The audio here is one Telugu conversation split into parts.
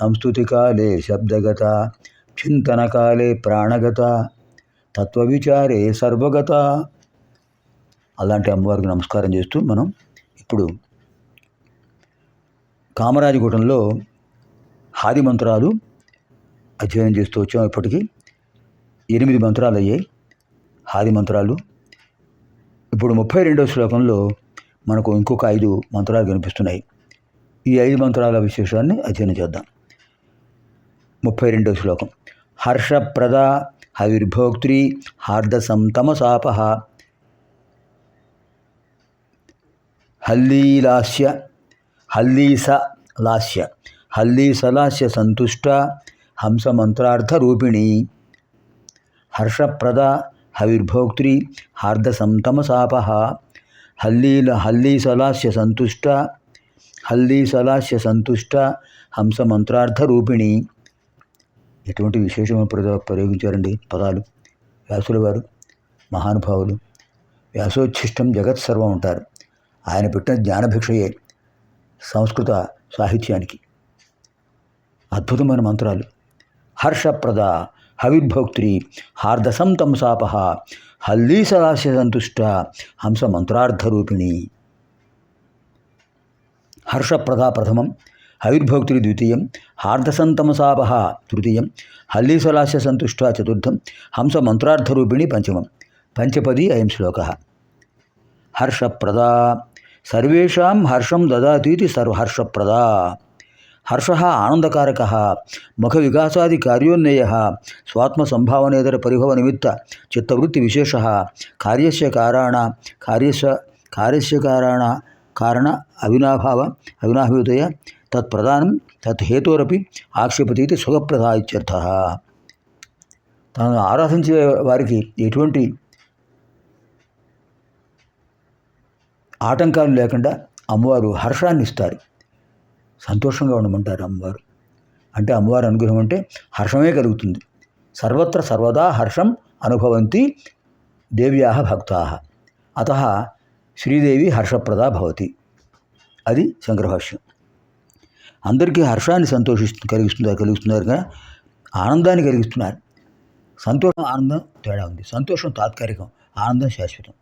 సంస్కృతికాలే శబ్దగత చింతనకాలే ప్రాణగత తత్వవిచారే సర్వగత అలాంటి అమ్మవారికి నమస్కారం చేస్తూ మనం ఇప్పుడు కామరాజగూడెంలో హాది మంత్రాలు అధ్యయనం చేస్తూ వచ్చాం ఇప్పటికీ. ఎనిమిది మంత్రాలు అయ్యాయి హాది మంత్రాలు. ఇప్పుడు ముప్పై రెండవ శ్లోకంలో మనకు ఇంకొక ఐదు మంత్రాలు కనిపిస్తున్నాయి ఈ ఐదు మంత్రాల విశేషాన్ని అధ్యయనం చేద్దాం. ముప్పై రెండో శ్లోకం. హర్షప్రద హవిర్భోక్త్రి హార్దసం తమసాపహ హల్లీలాస్య హల్లీస లాస్య హల్లీసలాస్య సంతుష్ట హంసమంత్రార్థరూపిణి. హర్షప్రద హవిర్భోక్త్రి హార్దసం తమసాపహ హల్లీల హల్లీసలాస్య సంతుష్ట హల్లీసలాస్య సంతుష్ట హంసమంత్రార్థరూపిణి. ఎటువంటి విశేషమైన ప్రద ప్రయోగించారండి? పదాలు. వ్యాసుల వారు మహానుభావులు. వ్యాసోచ్ఛిష్టం జగత్ సర్వం ఉంటారు ఆయన పెట్టిన జ్ఞానభిక్షయే సంస్కృత సాహిత్యానికి. అద్భుతమైన మంత్రాలు. హర్షప్రద హవిర్భోక్త్రి హార్దసం తంసాపహ హల్లీసలాస్య సంతుష్ట హంస మంత్రార్థరూపిణి. హర్షప్రద ప్రథమం హవిర్భోక్తిరి ద్వితీయం హార్దసంతమసాపహ తృతీయం హల్లీసలాస్య సంతుష్ట చతుర్థం హంస మంత్రార్థరూపిణి పంచమం. పంచపది అయం శ్లోక. హర్షప్రదా సర్వేషాం హర్షం దదాతీతి సర్వహర్షప్రదా. హర్ష ఆనందకారక ముఖ వికాసాది కార్యోన్నయ స్వాత్మ సంభావనేతర పరిభవ నిమిత్త చిత్తవృత్తి విశేష కార్యస్య కారాణ కార్యస్య కార్యస్య కారణ అవినాభావ అవినాభూతయ తత్ప్రధానం తత్ హేతురపి ఆక్షేపతీతి సుఖప్రద ఇత్యర్థ. తాను ఆరాధించే వారికి ఎటువంటి ఆటంకాలు లేకుండా అమ్మవారు హర్షాన్ని ఇస్తారు సంతోషంగా ఉండమంటారు అమ్మవారు. అంటే అమ్మవారి అనుగ్రహం అంటే హర్షమే కలుగుతుంది. సర్వత్ర సర్వదా హర్షం అనుభవంతి దేవ్యా భక్తా. అత శ్రీదేవి హర్షప్రదా భవతి. అది శంకరభాష్యం. అందరికీ హర్షాన్ని సంతోషిస్తు కలిగిస్తున్నారు కలిగిస్తున్నారు ఆనందాన్ని కలిగిస్తున్నారు. సంతోషం ఆనందం తేడా ఉంది. సంతోషం తాత్కాలికం ఆనందం శాశ్వతం.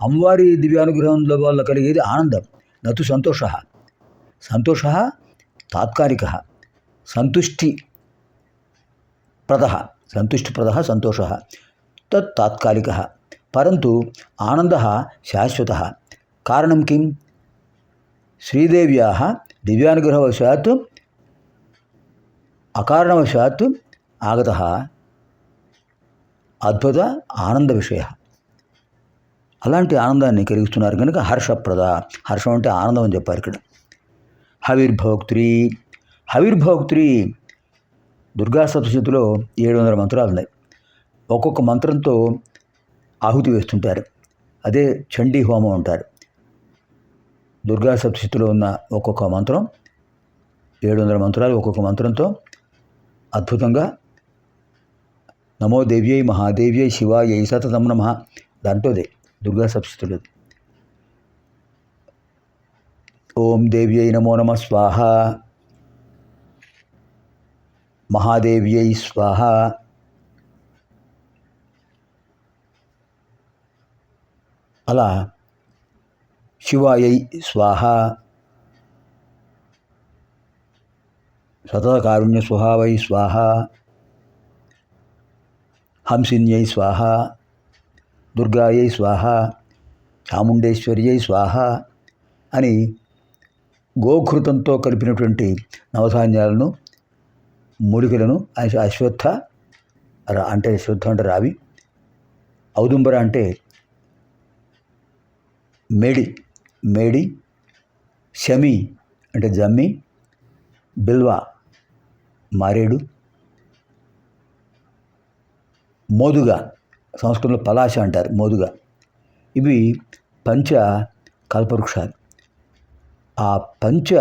అమ్మవారి దివ్యానుగ్రహంలో వల్ల కలిగేది ఆనందం. నతు సంతోష. సంతోష తాత్కాలిక. సంతుష్టి ప్రద. సంతుష్టిప్రద సంతోష. తత్ తాత్కాలిక. పరంతు ఆనంద శాశ్వత. కారణం కిం? శ్రీదేవ్యా దివ్యానుగ్రహవశాత్ అకారణవశాత్ ఆగత. అద్భుత ఆనంద విషయ అలాంటి ఆనందాన్ని కలిగిస్తున్నారు కనుక హర్షప్రద. హర్షం అంటే ఆనందం అని చెప్పారు ఇక్కడ. హవిర్భోక్త్రి. హవిర్భోక్త్రి దుర్గా సప్తశతిలో ఏడు వందల మంత్రాలు ఉన్నాయి ఒక్కొక్క మంత్రంతో ఆహుతి వేస్తుంటారు. అదే చండీ హోమం అంటారు. దుర్గా సప్తశతిలో ఉన్న ఒక్కొక్క మంత్రం ఏడు వందల మంత్రాలు ఒక్కొక్క మంత్రంతో అద్భుతంగా నమో దేవ్యై మహాదేవ్యై శివాయ సతతం నమ దాంట్లోదే దుర్గా సప్తశతిలో ఓం దేవ్యై నమో నమ స్వాహ. మహాదేవ్యై స్వాహ. అలా శివాయై స్వాహ సతకారుణ్య స్వభావై స్వాహ హంసిన్యై స్వాహ దుర్గాయై స్వాహ చాముండేశ్వర్యై స్వాహ అని గోఘృతంతో కలిపినటువంటి నవధాన్యాలను మూలికలను అశ్వత్థ అంటే అశ్వత్థ అంటే రావి ఔదుంబర అంటే మేడి మేడి శమి అంటే జమ్మి బిల్వ మారేడు మోదుగా సంస్కృతంలో పలాశ అంటారు మోదుగా. ఇవి పంచ కల్పవృక్షాలు. ఆ పంచ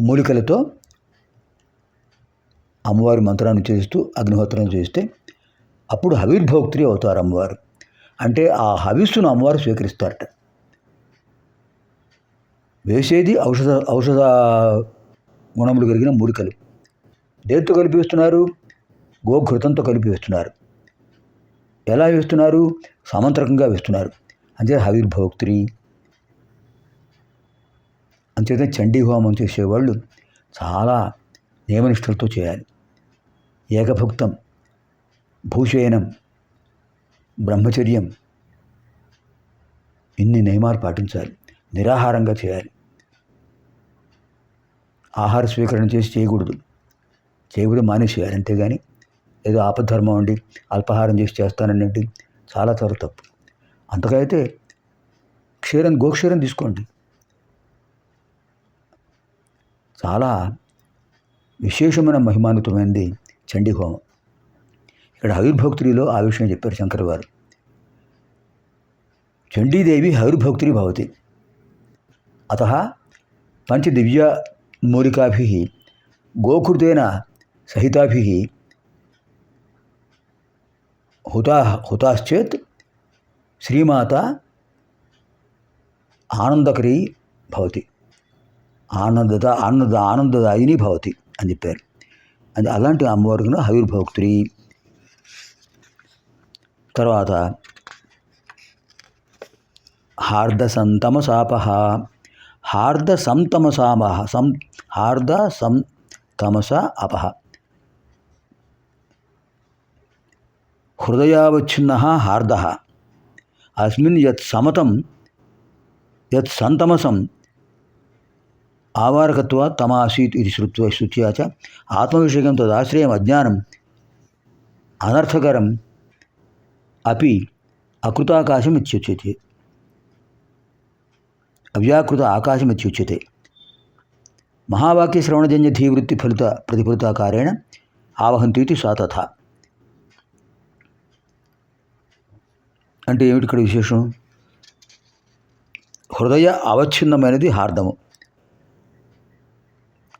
మూలికలతో అమ్మవారి మంత్రాన్ని చేస్తూ అగ్నిహోత్రం చేస్తే అప్పుడు హవిర్భోక్త్రి అవుతారు అమ్మవారు. అంటే ఆ హవిస్సును అమ్మవారు స్వీకరిస్తారట. వేసేది ఔషధ ఔషధ గుణములు కలిగిన మూలికలు. దేంతో కలిపి వేస్తున్నారు? గోఘృతంతో కలిపి వేస్తున్నారు. ఎలా వేస్తున్నారు? సమంత్రకంగా వేస్తున్నారు. అంతే హవిర్భోక్త్రి అంచేత చండీ హోమం చేసేవాళ్ళు చాలా నియమనిష్టలతో చేయాలి. ఏకభుక్తం భూషయనం బ్రహ్మచర్యం. ఇన్ని నియమాలు పాటించాలి. నిరాహారంగా చేయాలి. ఆహార స్వీకరణ చేసి చేయకూడదు. చేయకూడదు మానేసేయాలి. అంతేగాని ఏదో ఆపద్ధర్మం అండి అల్పాహారం చేసి చేస్తాననండి చాలా చాలా తప్పు. అంతకైతే క్షీరం గోక్షీరం తీసుకోండి. చాలా విశేషమైన మహిమాన్వితమైనది చండీ హోమం ఇక్కడ హవిర్భోక్తుడిలో ఆ విషయం చెప్పారు శంకర్ వారు చండీదేవి హవిర్భోక్తుడి భవతి. అత పంచదివ్య మూలికాభి గోకృతేన సహితాభి హుతా హుతాశ్చేత్ శ్రీమాత ఆనందకరీ భవతి. ఆనందత ఆనంద ఆనందదాయిని భవతి అని చెప్పారు. అది అలాంటి అమ్మవారికి హవిర్భోక్తురి తర్వాత హార్ద సంతమసాపహ హార్ద సంతమసామహ సం హార్ద సం తమస అపహ హృదయావచ్ఛిన్న హార్ద. అస్మిన్ యత్ సమతం యత్ సంతమసం ఆవారకత్వ తమాసీత్ ఇది శృత్వ శుచ్యా చ. ఆత్మవిషయకం తదాశ్రయం అజ్ఞానం అనర్థకరం అపి అకృతాకాశం ఇత్యుచ్యతే అవ్యాకృత ఆకాశం ఇత్యుచ్యతే మహావాక్య శ్రవణజన్య ధీవృత్తి ఫలిత ప్రతిఫలితాకారేణ ఆవహంతీతి సా అంటే ఏమిటి ఇక్కడ విశేషం? హృదయ అవచ్ఛిన్నమైనది హార్దము.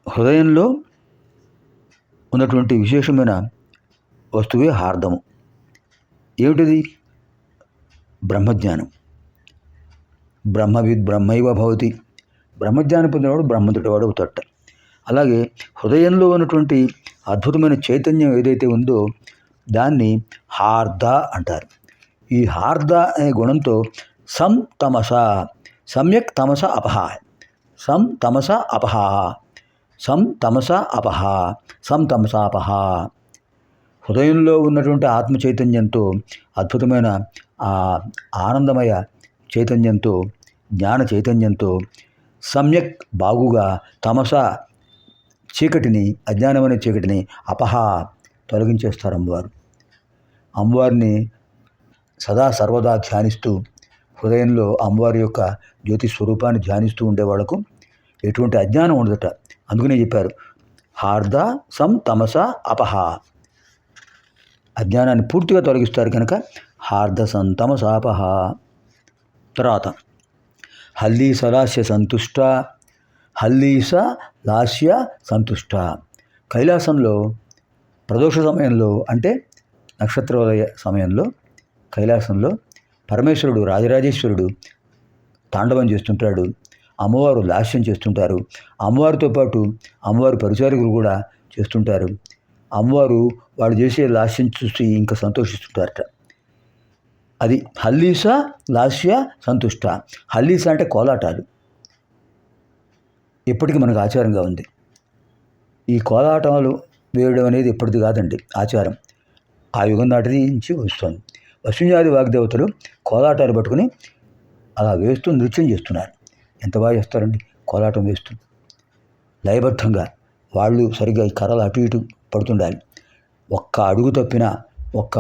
హృదయంలో ఉన్నటువంటి విశేషమైన వస్తువే హార్దము. ఏమిటిది? బ్రహ్మజ్ఞానం. బ్రహ్మవిద్ బ్రహ్మైవ భవతి. బ్రహ్మజ్ఞానం పొందినవాడు బ్రహ్మతుడివాడు అవుతాడట అలాగే హృదయంలో ఉన్నటువంటి అద్భుతమైన చైతన్యం ఏదైతే ఉందో దాన్ని హార్ద అంటారు. ఈ హార్ద అనే గుణంతో సం తమస సమ్యక్ తమస అపహ సం తమస అపహ సం తమస అపహ సం తమసాపహ హృదయంలో ఉన్నటువంటి ఆత్మ చైతన్యంతో అద్భుతమైన ఆ ఆనందమయ చైతన్యంతో జ్ఞాన చైతన్యంతో సమ్యక్ బాగుగా తమస చీకటిని అజ్ఞానమైన చీకటిని అపహ తొలగించేస్తారు అమ్మవారు. అమ్మవారిని సదా సర్వదా ధ్యానిస్తూ హృదయంలో అమ్మవారి యొక్క జ్యోతి స్వరూపాన్ని ధ్యానిస్తూ ఉండేవాళ్ళకు ఎటువంటి అజ్ఞానం ఉండదట. అందుకనే చెప్పారు హార్ద సం తమస అపహ. అజ్ఞానాన్ని పూర్తిగా తొలగిస్తారు కనుక హార్ద సంతమసాపహ తర్వాత హల్దీస లాస్య సంతుష్ట హల్లీస లాస్య సంతుష్ట. కైలాసంలో ప్రదోష సమయంలో అంటే నక్షత్రోదయ సమయంలో కైలాసంలో పరమేశ్వరుడు రాజరాజేశ్వరుడు తాండవం చేస్తుంటాడు అమ్మవారు లాస్యం చేస్తుంటారు అమ్మవారితో పాటు అమ్మవారి పరిచారకులు కూడా చేస్తుంటారు. అమ్మవారు వాడు చేసే లాస్యం చూసి ఇంకా సంతోషిస్తుంటారట. అది హల్లీస లాస్య సంతుష్ట. హల్లీస అంటే కోలాటాలు. ఇప్పటికీ మనకు ఆచారంగా ఉంది. ఈ కోలాటాలు వేయడం అనేది ఇప్పటిది కాదండి ఆచారం. ఆ యుగం నాటిది నుంచి వస్తుంది. వసుంజాది వాగ్దేవతలు కోలాటాలు పట్టుకుని అలా వేస్తూ నృత్యం చేస్తున్నారు. ఎంత బాగా చేస్తారండి కోలాటం వేస్తూ. లయబద్ధంగా. వాళ్ళు సరిగ్గా ఈ కర్రలు అటు ఇటు పడుతుండాలి. ఒక్క అడుగు తప్పిన ఒక్క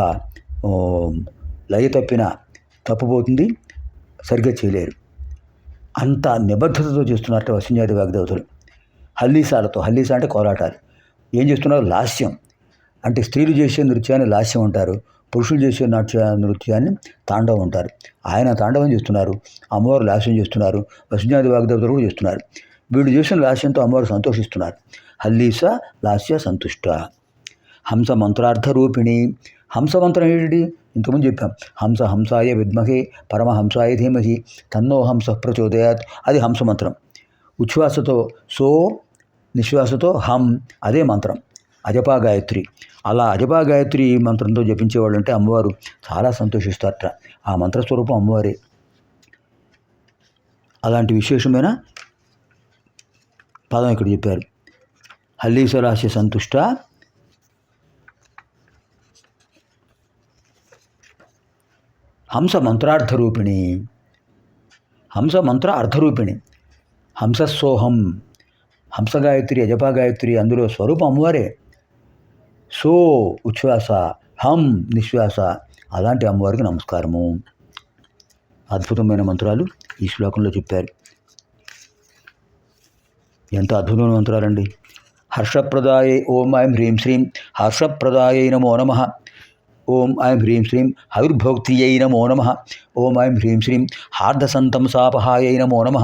లయ తప్పిన తప్పుపోతుంది సరిగ్గా చేయలేరు. అంత నిబద్ధతతో చేస్తున్నారట వసింజాతి వాగ్దేవతలు. హల్లీసాలతో హల్లీసా అంటే కోలాటాలు. ఏం చేస్తున్నారు? లాస్యం. అంటే స్త్రీలు చేసే నృత్యాన్ని లాస్యం అంటారు. పురుషులు చేసే నాట్య నృత్యాన్ని తాండవం అంటారు. ఆయన తాండవం చేస్తున్నారు. అమ్మవారు లాస్యం చేస్తున్నారు. వసుజ్ఞాది వాగ్దేవతలు కూడా చేస్తున్నారు. వీళ్ళు చేసిన లాస్యంతో అమ్మవారు సంతోషిస్తున్నారు. హల్లీస లాస్య సంతుష్ట హంస మంత్రార్థ రూపిణి హంస మంత్రం ఏంటి ఇంతకుముందు చెప్పాం హంస హంసాయ విద్మహే పరమహంసాయ ధీమహి తన్నో హంస ప్రచోదయాత్ అది హంస మంత్రం ఉచ్ఛ్వాసతో సో నిశ్వాసతో హం అదే మంత్రం అజపా గాయత్రి అలా అజపా గాయత్రి మంత్రంతో జపించేవాళ్ళు అంటే అమ్మవారు చాలా సంతోషిస్తారట ఆ మంత్రస్వరూపం అమ్మవారే అలాంటి విశేషమైన పదం ఇక్కడ చెప్పారు. హల్లీశ్వరాస్య సంతుష్ట హంస మంత్రార్థరూపిణి హంస మంత్ర అర్థరూపిణి హంసస్సోహం హంసగాయత్రి యజపాగాయత్రి అందులో స్వరూపం అమ్మవారే సో ఉచ్ఛ్వాస హం నిశ్వాస అలాంటి అమ్మవారికి నమస్కారము అద్భుతమైన మంత్రాలు ఈ శ్లోకంలో చెప్పారు ఎంత అద్భుతమైన మంత్రాలండి. హర్షప్రదాయే ఓం ఐం హ్రీం శ్రీం హర్షప్రదాయై నమో నమ ఓం ఐం హ్రీం శ్రీం హవిర్భోక్తియై నమో నమ ఓం ఐం హ్రీం శ్రీం హార్దసంతంసాపహాయై నమో నమ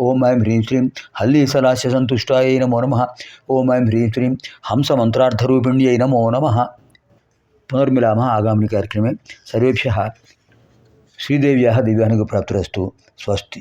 ఓం ఐం హ్రీం శ్రీం హల్లీసలాస్య సంతుష్టాయై నమో నమ ఓం ఐం హ్రీం శ్రీం హంసమంత్రార్థరూపిణ్యై నమో నమ పునర్మిలామः ఆగామిని కార్యక్రమే సర్వేభ్యः శ్రీదేవ్యాः దివ్యానుగ్రహప్రాప్తిరస్తు స్వస్తి